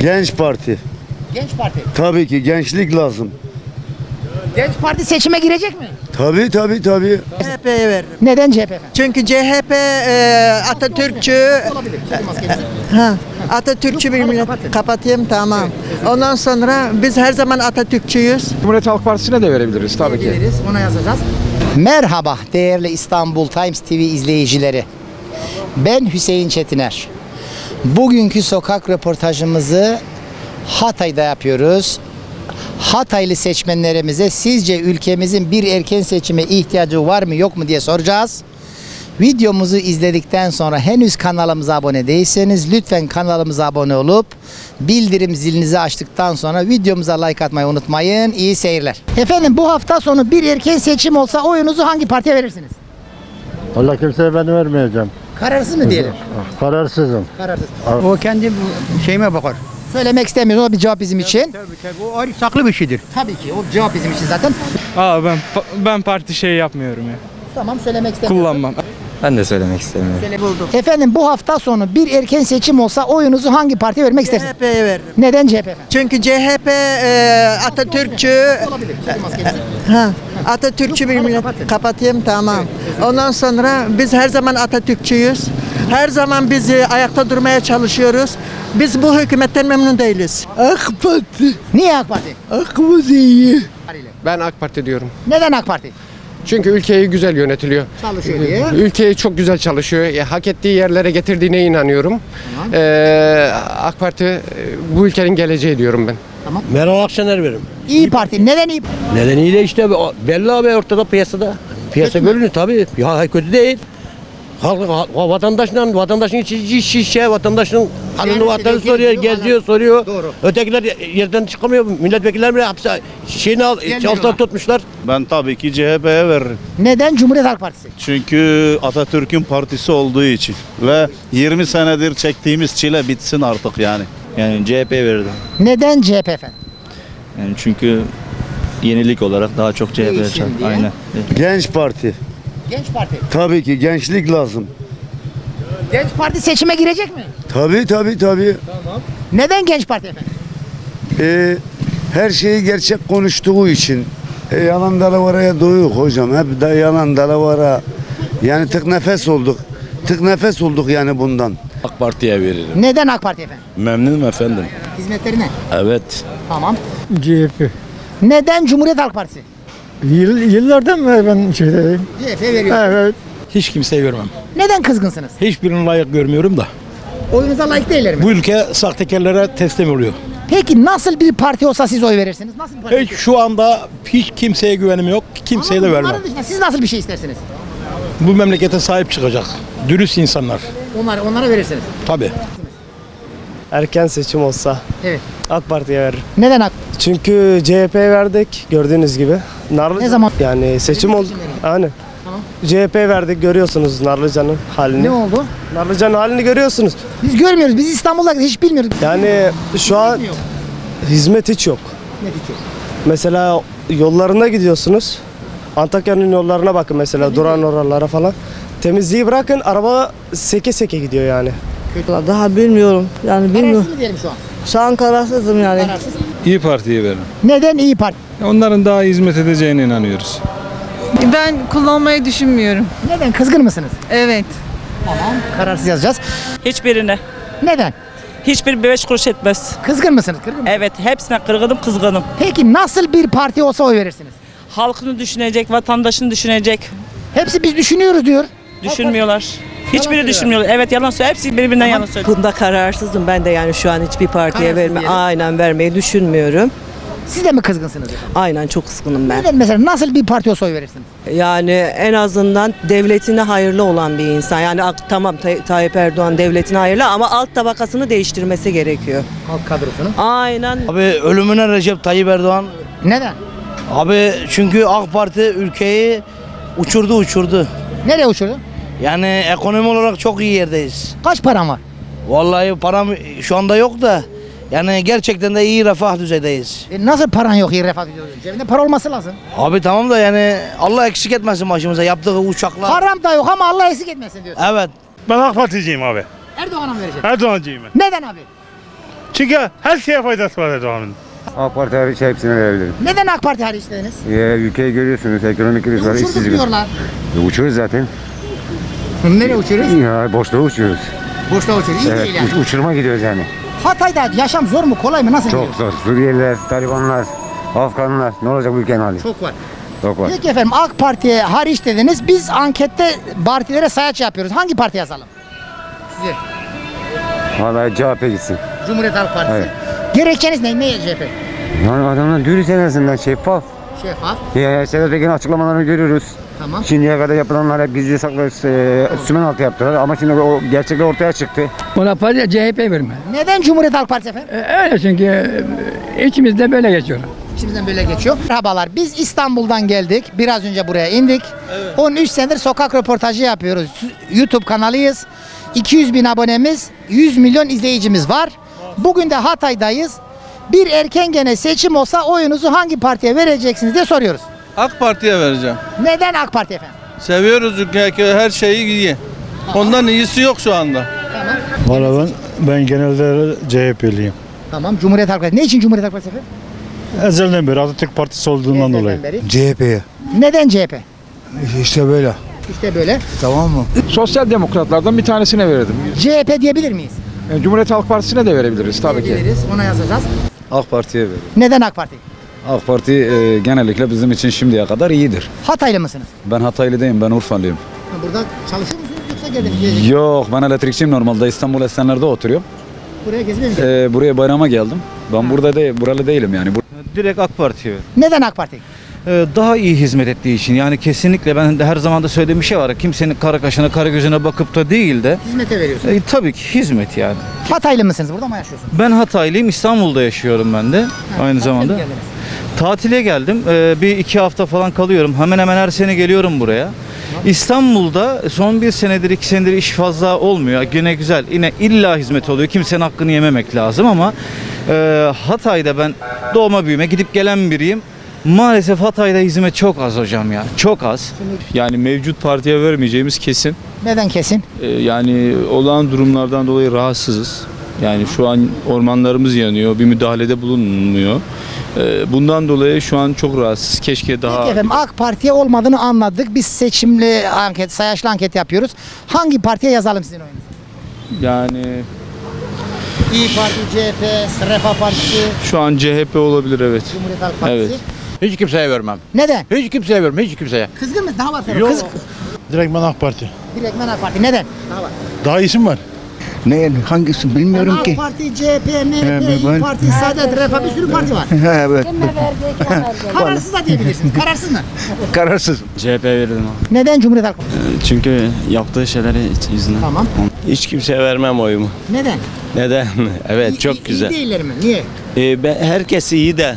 Genç Parti. Genç Parti. Tabii ki gençlik lazım. Genç Parti seçime girecek mi? Tabii tabii tabii. CHP'ye veririm. Neden CHP efendim? Çünkü CHP e, Atatürkçü Olabilir. Çekil maskenizi. ha, Atatürkçü bir millet. Kapatayım tamam. Ondan sonra biz her zaman Atatürkçüyüz. Cumhuriyet Halk Partisi'ne de verebiliriz tabii ki. Geliriz, ona yazacağız. Merhaba değerli İstanbul Times TV izleyicileri. Ben Hüseyin Çetiner. Bugünkü sokak röportajımızı Hatay'da yapıyoruz. Hataylı seçmenlerimize sizce ülkemizin bir erken seçime ihtiyacı var mı yok mu diye soracağız. Videomuzu izledikten sonra henüz kanalımıza abone değilseniz lütfen kanalımıza abone olup bildirim zilinizi açtıktan sonra videomuza like atmayı unutmayın. İyi seyirler. Efendim bu hafta sonu bir erken seçim olsa oyunuzu hangi partiye verirsiniz? Allah kimseye ben vermeyeceğim. Kararsız mı diyelim? Kararsızım. Kararsız. O kendi şeyime bakar. Söylemek istemiyorum ama bir cevap bizim için. Tabii tabii o ayrı saklı bir şeydir. Tabii ki o cevap bizim için zaten. Aa ben ben parti şey yapmıyorum ya. Tamam söylemek istemiyorum. Kullanmam. Ben de söylemek istemiyorum. Efendim bu hafta sonu bir erken seçim olsa oyunuzu hangi partiye vermek istersiniz? CHP'ye veririm. Neden CHP efendim? Çünkü CHP e, Atatürkçü Olabilir. Ha, Atatürkçü bir millet. Kapatayım tamam. Ondan sonra biz her zaman Atatürkçüyüz. Her zaman biz e, ayakta durmaya çalışıyoruz. Biz bu hükümetten memnun değiliz. AK Parti. Niye AK Parti? Aklımız iyi. Ben AK Parti diyorum. Neden AK Parti? Çünkü ülkeyi güzel yönetiliyor. Çalışıyor diye. Ülkeyi çok güzel çalışıyor. Ya, hak ettiği yerlere getirdiğine inanıyorum. Ee, AK Parti e, bu ülkenin geleceği diyorum ben. Meral Akşener veririm. İyi Parti. Neden iyi? Neden iyi de işte belli abi ortada piyasada. Piyasa görünüyor tabii. Ya kötü değil. Halk, ha- vatandaşla, vatandaşın içi iç içe, vatandaşın halini vatanı soruyor, geziyor, soruyor. Doğru. Ötekiler yerden çıkamıyor. Milletvekiller bile hapse şeyini al, altına tutmuşlar. Ben tabii ki CHP'ye veririm. Neden Cumhuriyet Halk Partisi? Çünkü Atatürk'ün partisi olduğu için ve 20 senedir çektiğimiz çile bitsin artık yani. Yani CHP verirdim. Neden CHP efendim? Yani çünkü yenilik olarak daha çok CHP'ye Değişim çağır. diye. Aynen. Genç Parti. Genç Parti. Tabii ki gençlik lazım. Genç Parti seçime girecek mi? Tabii tabii tabii. Neden Genç Parti efendim? Ee, her şeyi gerçek konuştuğu için. E, yalan dalavaraya doyuk hocam. Hep de yalan dalavara. Yani tık nefes olduk. Tık nefes olduk yani bundan. AK Parti'ye veririm. Neden AK Parti efendim? Memnunum efendim. Hizmetleri ne? Evet. Tamam. CHP. Neden Cumhuriyet Halk Partisi? Yıl, yıllardan beri ben şeydeyim. CHP veriyor. Evet. Hiç kimseyi görmem. Neden kızgınsınız? Hiçbirini layık görmüyorum da. Oyunuza layık değiller mi? Bu ülke sahtekarlara teslim oluyor. Peki nasıl bir parti olsa siz oy verirsiniz? Nasıl bir parti? Hiç şu anda hiç kimseye güvenim yok. Kimseye de Ama vermem. bunların dışında Siz nasıl bir şey istersiniz? Bu memlekete sahip çıkacak. Dürüst insanlar. Onlara, onlara verirsiniz. Tabii. Erken seçim olsa Evet. AK Parti'ye veririm. Neden AK? Çünkü CHP'ye verdik gördüğünüz gibi. Narlıca, Ne zaman? Yani seçim oldu. Aynen. Tamam. CHP verdik görüyorsunuz Narlıca'nın halini. Ne oldu? Narlıca'nın halini görüyorsunuz. Biz görmüyoruz. Biz İstanbul'da hiç bilmiyoruz. Yani şu an Yok. hizmet hiç yok. Ne fikir? Mesela yollarına gidiyorsunuz. Antakya'nın yollarına bakın mesela duran oralara falan. Temizliği bırakın araba seke seke gidiyor yani. Daha bilmiyorum. Yani Kararsız mı diyelim şu an? Şu an kararsızım yani. Kararsız. İyi Parti'ye veririm. Neden iyi Parti? Onların daha hizmet edeceğine inanıyoruz. Ben kullanmayı düşünmüyorum. Neden? Kızgın mısınız? Evet. Tamam. Kararsız yazacağız. Hiçbirine. Neden? Hiçbir beş kuruş etmez. Kızgın mısınız? Kırgın mısınız? Evet, hepsine kırgınım, kızgınım. Peki nasıl bir parti olsa oy verirsiniz? Halkını düşünecek, vatandaşını düşünecek. Hepsi biz düşünüyoruz diyor. Düşünmüyorlar. Hiçbiri düşünmüyorlar. Evet yalan söylüyor. Hepsi birbirinden yalan söylüyor. Bunda kararsızım ben de yani şu an hiçbir partiye Kararsız verme, diyelim. aynen vermeyi düşünmüyorum. Siz de mi kızgınsınız? Aynen çok kızgınım ben. Neden mesela nasıl bir parti olsa oy verirsiniz? Yani en azından devletine hayırlı olan bir insan. Yani ak- tamam Tay- Tayyip Erdoğan devletine hayırlı ama alt tabakasını değiştirmesi gerekiyor. Halk kadrosunu. Aynen. Abi ölümüne Recep Tayyip Erdoğan. Neden? Abi çünkü AK Parti ülkeyi uçurdu uçurdu. Nereye uçurdu? Yani ekonomi olarak çok iyi yerdeyiz. Kaç paran var? Vallahi param şu anda yok da yani gerçekten de iyi refah düzeydeyiz. E nasıl paran yok iyi refah ediyorsun? Cebinde para olması lazım. Abi tamam da yani Allah eksik etmesin başımıza yaptığı uçaklar. Param da yok ama Allah eksik etmesin diyorsun. Evet. Ben AK Parti'ciyim abi. Erdoğan'a mı vereceksin? Erdoğan'cıyım ben. Neden abi? Çünkü her şeye faydası var Erdoğan'ın. AK Parti hariç hepsine verebilirim. Neden AK Parti hariç dediniz? ülkeyi görüyorsunuz ekonomik kriz var. Uçurduk diyorlar. Uçuyoruz zaten. Nereye uçuyoruz? Ya boşluğa uçuyoruz. Boşluğa uçuyoruz. İyi değil yani. uçurma gidiyoruz yani. Hatay'da yaşam zor mu kolay mı nasıl gidiyor? zor. Suriyeliler, Talibanlar, Afganlar. Ne olacak bu ülkenin hali? Çok var. Çok var. Peki efendim AK Parti'ye hariç dediniz. Biz ankette partilere sayaç yapıyoruz. Hangi parti yazalım? Size. Vallahi CHP gitsin. Cumhuriyet Halk Partisi. Evet. Gerekçeniz ne? Ne CHP? Yani adamlar dürüst en azından şeffaf. Şeffaf. Ya Sedat Pekin açıklamalarını görüyoruz. Tamam. Şimdiye kadar yapılanlar hep gizli saklı e, sümen altı yaptılar ama şimdi o gerçekler ortaya çıktı. Ona parti CHP verme. Neden Cumhuriyet Halk Partisi efendim? Öyle çünkü içimizde böyle geçiyor. İçimizden böyle geçiyor. Merhabalar. Biz İstanbul'dan geldik. Biraz önce buraya indik. 13 senedir sokak röportajı yapıyoruz. YouTube kanalıyız. 200 bin abonemiz, 100 milyon izleyicimiz var. Bugün de Hatay'dayız. Bir erken gene seçim olsa oyunuzu hangi partiye vereceksiniz diye soruyoruz. AK Parti'ye vereceğim. Neden AK Parti efendim? Seviyoruz ülke her şeyi iyi. Ondan iyisi yok şu anda. Valla ben, ben genelde CHP'liyim. Tamam. Cumhuriyet Halk Partisi. Ne için Cumhuriyet Halk Partisi efendim? Ezelden beri Atatürk Partisi olduğundan dolayı. Beri. CHP'ye. Neden CHP? İşte böyle. İşte böyle. Tamam mı? Sosyal demokratlardan bir tanesine verirdim. CHP diyebilir miyiz? Cumhuriyet Halk Partisi'ne de verebiliriz tabii ki. Diyebiliriz. Ona yazacağız. AK Parti'ye verin. Neden AK Parti? AK Parti genellikle bizim için şimdiye kadar iyidir. Hataylı mısınız? Ben Hataylı değilim, ben Urfalıyım. Burada çalışıyor musunuz yoksa geldiniz? Yok, ben elektrikçiyim normalde. İstanbul Esenler'de oturuyorum. Buraya gezmeye mi geldiniz? Ee, buraya bayrama geldim. Ben burada değil, buralı değilim yani. Bu- Direkt AK Parti'ye Neden AK Parti? daha iyi hizmet ettiği için yani kesinlikle ben de her zaman da söylediğim bir şey var. Kimsenin kara kaşına kara gözüne bakıp da değil de Hizmete veriyorsunuz. e, tabii ki hizmet yani. Hataylı mısınız? Burada mı yaşıyorsunuz? Ben Hataylıyım İstanbul'da yaşıyorum ben de aynı zamanda. Geldiniz. Tatile geldim. Ee, bir iki hafta falan kalıyorum. Hemen hemen her sene geliyorum buraya. İstanbul'da son bir senedir iki senedir iş fazla olmuyor. Yine güzel. Yine illa hizmet oluyor. Kimsenin hakkını yememek lazım ama e, Hatay'da ben doğma büyüme gidip gelen biriyim. Maalesef Hatay'da hizmet çok az hocam ya. Çok az. Yani mevcut partiye vermeyeceğimiz kesin. Neden kesin? Ee, yani olağan durumlardan dolayı rahatsızız. Yani şu an ormanlarımız yanıyor, bir müdahalede bulunmuyor. Ee, bundan dolayı şu an çok rahatsız. Keşke daha... Peki efendim AK Parti'ye olmadığını anladık. Biz seçimli anket, sayaçlı anket yapıyoruz. Hangi partiye yazalım sizin oyunuzu? Yani İyi Parti, CHP, Refah Partisi, şu an CHP olabilir evet. Cumhuriyet Halk Partisi. Evet. Hiç kimseye vermem. Neden? Hiç kimseye vermem, hiç kimseye. Kızgın mı? Daha var sonra. Kız... Direkt ben AK Parti. Direktmen AK Parti. Neden? Daha var. Daha isim var. Ne hangisi bilmiyorum AK ki. Parti, CHP, MHP, ben- İYİ Parti, Saadet, Refah bir sürü parti var. evet. Kararsız da diyebilirsiniz. Kararsız mı? Kararsız. CHP verirdim Neden Cumhuriyet Halk Partisi? Çünkü yaptığı şeyleri yüzünden. Tamam. Hiç kimseye vermem oyumu. Neden? Neden? Evet İyi- iyi- İyi değiller mi? Niye? herkes iyi de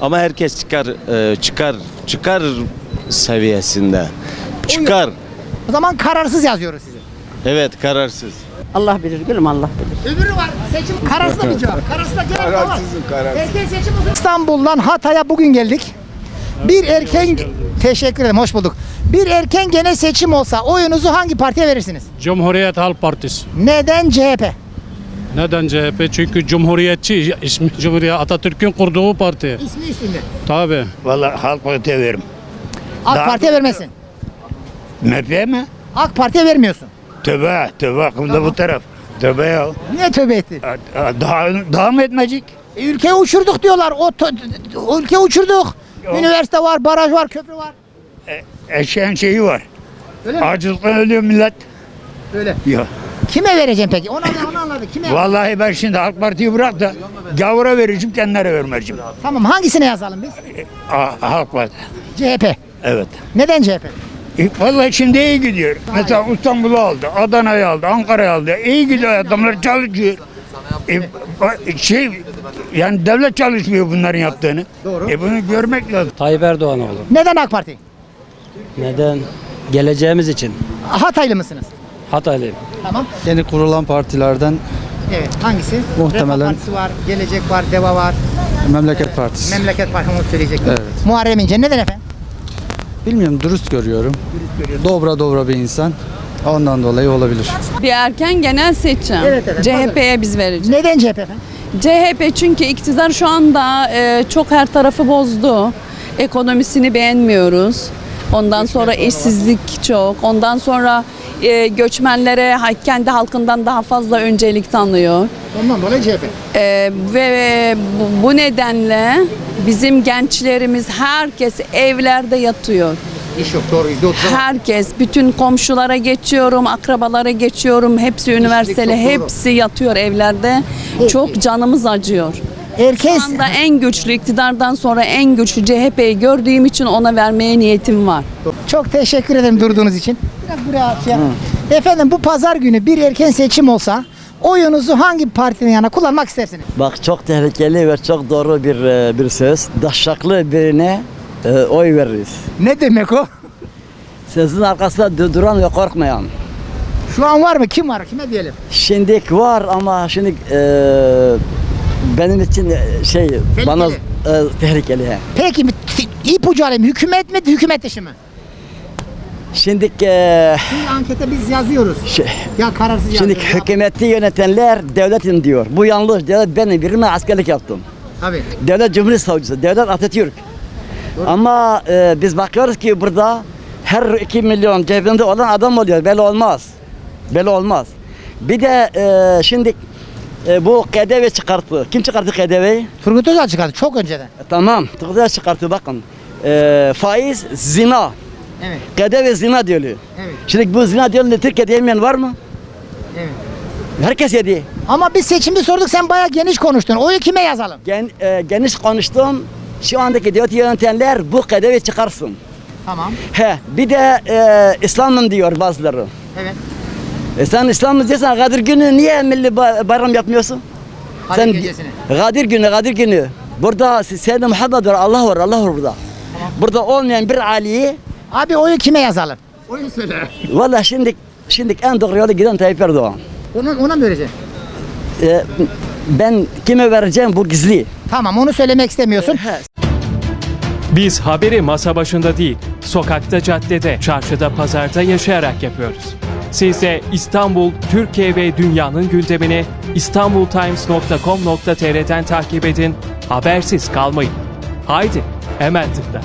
ama herkes çıkar e, çıkar çıkar seviyesinde. Çıkar. O zaman kararsız yazıyoruz size. Evet kararsız. Allah bilir gülüm Allah bilir. Öbürü var. Seçim kararsız da bir cevap. Kararsız da genel de var. Erken seçim olsun. İstanbul'dan Hatay'a bugün geldik. Bir erken teşekkür ederim. Hoş bulduk. Bir erken gene seçim olsa oyunuzu hangi partiye verirsiniz? Cumhuriyet Halk Partisi. Neden CHP? Neden CHP? Çünkü Cumhuriyetçi, ismi Cumhuriyet Atatürk'ün kurduğu parti. İsmi üstünde. Tabii. Valla Halk Parti'ye veririm. AK Daha- Parti'ye vermesin. MHP mi? AK Parti'ye vermiyorsun. Tövbe, tövbe akımda bu taraf. Tövbe ya. Niye tövbe ettin? Daha, daha mı etmeyecek? E, ülkeyi uçurduk diyorlar. O, o ülkeyi uçurduk. Üniversite var, baraj var, köprü var. Eşeğin şeyi var. Öyle mi? Acılıktan ölüyor millet. Öyle. Ya. Kime vereceğim peki? Onu, onu anladık. Kime? Vallahi ben şimdi AK Parti'yi bırak da gavura vereceğim kendilere vermeyeceğim. Tamam hangisine yazalım biz? A- Halk Parti. CHP. Evet. Neden CHP? Vallahi şimdi iyi gidiyor. Mesela İstanbul'u aldı, Adana'yı aldı, Ankara'yı aldı. İyi gidiyor adamlar çalışıyor. E, şey yani devlet çalışmıyor bunların yaptığını. Doğru. E bunu görmek lazım. Tayyip Erdoğan oğlum. Neden AK Parti? Neden? Geleceğimiz için. Hataylı mısınız? Hataylıyım. Tamam. Yeni kurulan partilerden Evet. Hangisi? Muhtemelen- Refah Partisi var, Gelecek var, Deva var, Memleket Partisi. Memleket Partisi onu söyleyecektim. Evet. Muharrem İnce neden efendim? Bilmiyorum dürüst görüyorum. Dobra dobra bir insan. Ondan dolayı olabilir. Bir erken genel seçim. Evet, evet. CHP'ye biz vereceğiz. Neden CHP efendim? CHP çünkü iktidar şu anda e, çok her tarafı bozdu. Ekonomisini beğenmiyoruz. Ondan sonra işsizlik çok. Ondan sonra e, göçmenlere kendi halkından daha fazla öncelik tanıyor. Ondan dolayı CHP. E, ve bu, bu nedenle bizim gençlerimiz herkes evlerde yatıyor. İş yok doğru %30. Herkes, bütün komşulara geçiyorum, akrabalara geçiyorum. Hepsi üniversiteli, doğru. hepsi yatıyor evlerde. Çok canımız acıyor. Herkes Şu anda en güçlü iktidardan sonra en güçlü CHP'yi gördüğüm için ona vermeye niyetim var. çok teşekkür ederim durduğunuz için. Biraz buraya at ya. Efendim bu pazar günü bir erken seçim olsa oyunuzu hangi partinin yana kullanmak istersiniz? Bak çok tehlikeli ve çok doğru bir e, bir söz. Daşaklı birine e, oy veririz. Ne demek o? Sözün arkasında du- duran ve korkmayan. Şu an var mı? Kim var? Kime diyelim? Şimdilik var ama şimdi e, benim için e, şey bana e, tehlikeli. Peki ipucu alayım. Hükümet mi? Hükümet dışı mı? Şimdi e, Şimdi ankete biz yazıyoruz. şey, Ya kararsız şimdi yazıyoruz. hükümeti yönetenler devletim diyor. Bu yanlış. Devlet benim birime askerlik yaptım. Tabii. Devlet Cumhuriyet Savcısı, Devlet Atatürk. Ama e, biz bakıyoruz ki burada her 2 milyon cebinde olan adam oluyor. Böyle olmaz. Böyle olmaz. Bir de e, şimdi e, bu KDV çıkarttı. Kim çıkarttı KDV'yi? Turgut Özal çıkardı çok önceden. E, tamam. Turgut çıkarttı bakın. E, faiz zina. Evet. KDV zina diyor. Evet. Şimdi bu zina diyor Türkiye'de yemeyen var mı? Evet. Herkes yedi. Ama biz seçimde sorduk sen bayağı geniş konuştun. Oyu kime yazalım? Gen, e, geniş konuştum. Şu andaki devlet yönetenler bu KDV çıkarsın. Tamam. He, bir de e, İslam'ım diyor bazıları. Evet. E sen İslam'ım diyorsan Kadir günü niye milli ba- bayram yapmıyorsun? Kadir sen gecesini. Kadir günü, Kadir günü. Burada Seyyid Muhammed var, Allah var, Allah var burada. Burada olmayan bir Ali'yi Abi oyu kime yazalım? Oyu söyle. valla şimdi şimdi en doğru yola giden Tayyip Erdoğan. Ona, ona mı vereceksin? E, ben kime vereceğim bu gizli. Tamam onu söylemek istemiyorsun. Biz haberi masa başında değil, sokakta, caddede, çarşıda, pazarda yaşayarak yapıyoruz. Siz de İstanbul, Türkiye ve dünyanın gündemini istanbultimes.com.tr'den takip edin, habersiz kalmayın. Haydi, hemen tıkla.